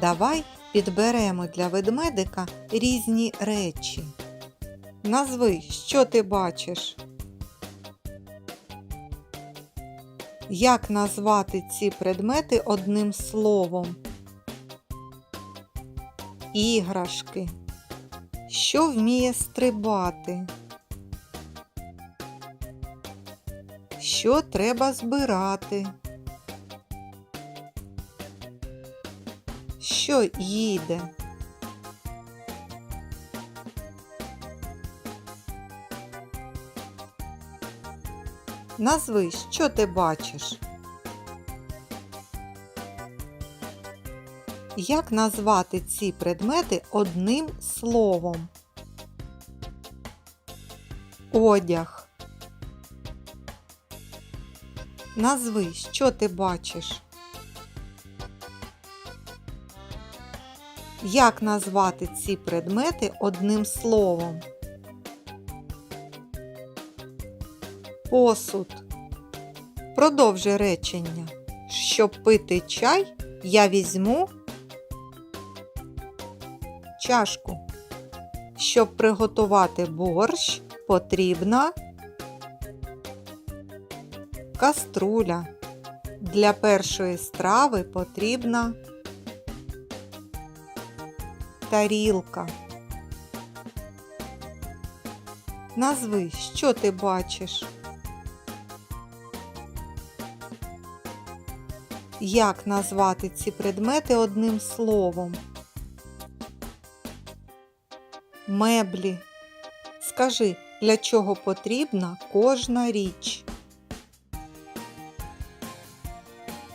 Давай підберемо для ведмедика різні речі. Назви, що ти бачиш? Як назвати ці предмети одним словом? Іграшки. Що вміє стрибати? Що треба збирати? Що їде? Назви, що ти бачиш? Як назвати ці предмети одним словом? Одяг. Назви, що ти бачиш? Як назвати ці предмети одним словом? Посуд. Продовжи речення. Щоб пити чай, я візьму чашку. Щоб приготувати борщ, потрібна каструля. Для першої страви потрібна тарілка. Назви, що ти бачиш? Як назвати ці предмети одним словом? Меблі. Скажи, для чого потрібна кожна річ?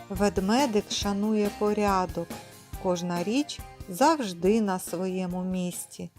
Ведмедик шанує порядок. Кожна річ завжди на своєму місці.